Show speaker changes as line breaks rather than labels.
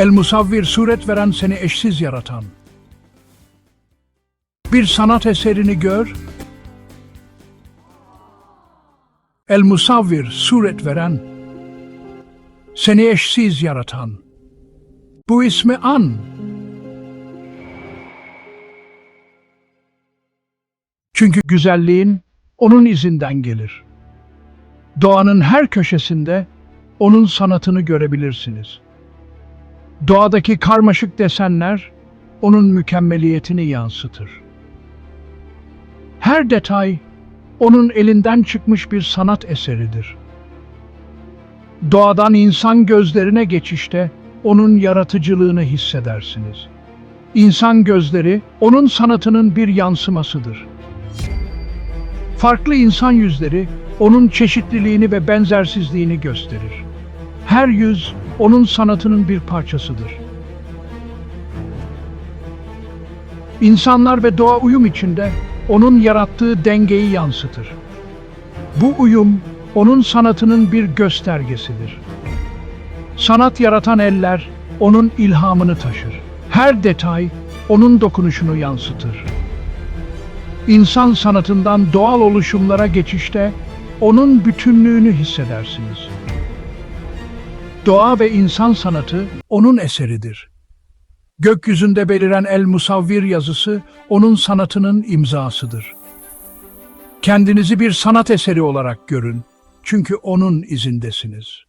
El musavvir suret veren seni eşsiz yaratan. Bir sanat eserini gör. El musavvir suret veren seni eşsiz yaratan. Bu ismi an. Çünkü güzelliğin onun izinden gelir. Doğanın her köşesinde onun sanatını görebilirsiniz. Doğadaki karmaşık desenler onun mükemmeliyetini yansıtır. Her detay onun elinden çıkmış bir sanat eseridir. Doğadan insan gözlerine geçişte onun yaratıcılığını hissedersiniz. İnsan gözleri onun sanatının bir yansımasıdır. Farklı insan yüzleri onun çeşitliliğini ve benzersizliğini gösterir. Her yüz onun sanatının bir parçasıdır. İnsanlar ve doğa uyum içinde onun yarattığı dengeyi yansıtır. Bu uyum onun sanatının bir göstergesidir. Sanat yaratan eller onun ilhamını taşır. Her detay onun dokunuşunu yansıtır. İnsan sanatından doğal oluşumlara geçişte onun bütünlüğünü hissedersiniz. Doğa ve insan sanatı onun eseridir. Gökyüzünde beliren El Musavvir yazısı onun sanatının imzasıdır. Kendinizi bir sanat eseri olarak görün. Çünkü onun izindesiniz.